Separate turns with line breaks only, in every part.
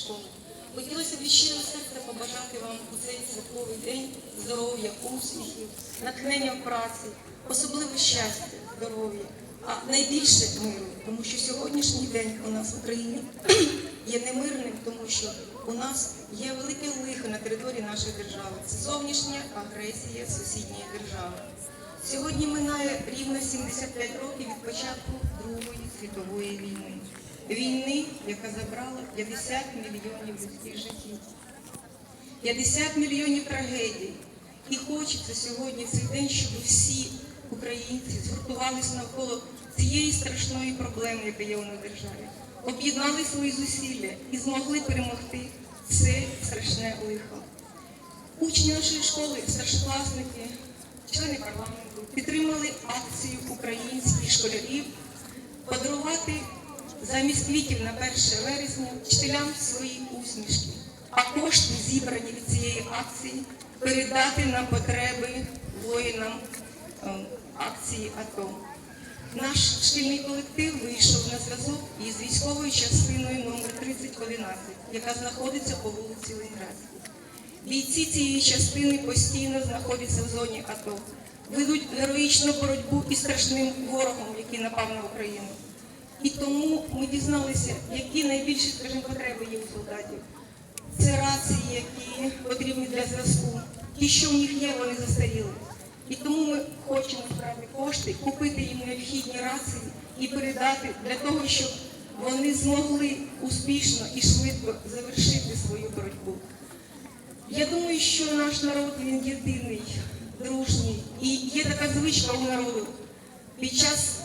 школи. Хотілося від щирого серця побажати вам у цей святковий день здоров'я, успіхів, натхнення в праці, особливо щастя, здоров'я, а найбільше миру, тому що сьогоднішній день у нас в Україні є немирним, тому що у нас є велике лихо на території нашої держави. Це зовнішня агресія сусідньої держави. Сьогодні минає рівно 75 років від початку Другої світової війни. Війни, яка забрала 50 мільйонів людських життів, 50 мільйонів трагедій. І хочеться сьогодні цей день, щоб всі українці згуртувалися навколо цієї страшної проблеми, яка є у нас державі, об'єднали свої зусилля і змогли перемогти це страшне лихо. Учні нашої школи, старшокласники, члени парламенту підтримали акцію українських школярів подарувати замість квітів на 1 вересня вчителям свої усмішки, а кошти, зібрані від цієї акції, передати на потреби воїнам е, акції АТО. Наш шкільний колектив вийшов на зв'язок із військовою частиною номер 3011, яка знаходиться по вулиці Ленінградській. Бійці цієї частини постійно знаходяться в зоні АТО, ведуть героїчну боротьбу із страшним ворогом, який напав на Україну. І тому ми дізналися, які найбільші, скажімо, потреби є у солдатів. Це рації, які потрібні для зв'язку. Ті, що в них є, вони застаріли. І тому ми хочемо збирати кошти, купити їм необхідні рації і передати для того, щоб вони змогли успішно і швидко завершити свою боротьбу. Я думаю, що наш народ він єдиний, дружній. І є така звичка у народу під час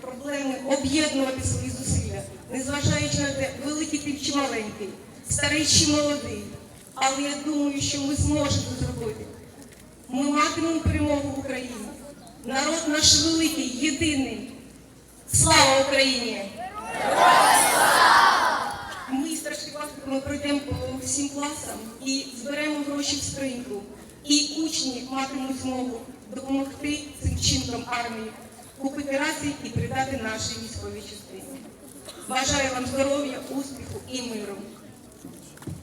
проблеми об'єднувати свої зусилля, незважаючи на те, великий ти чи маленький, старий чи молодий. Але я думаю, що ми зможемо це зробити. Ми матимемо перемогу в Україні. Народ наш великий, єдиний. Слава Україні! Ми старшокласниками пройдемо по всім класам і зберемо гроші в скриньку. І учні матимуть змогу допомогти цим чинкам армії, купити рації і передати нашій військовій частині. Бажаю вам здоров'я, успіху і миру.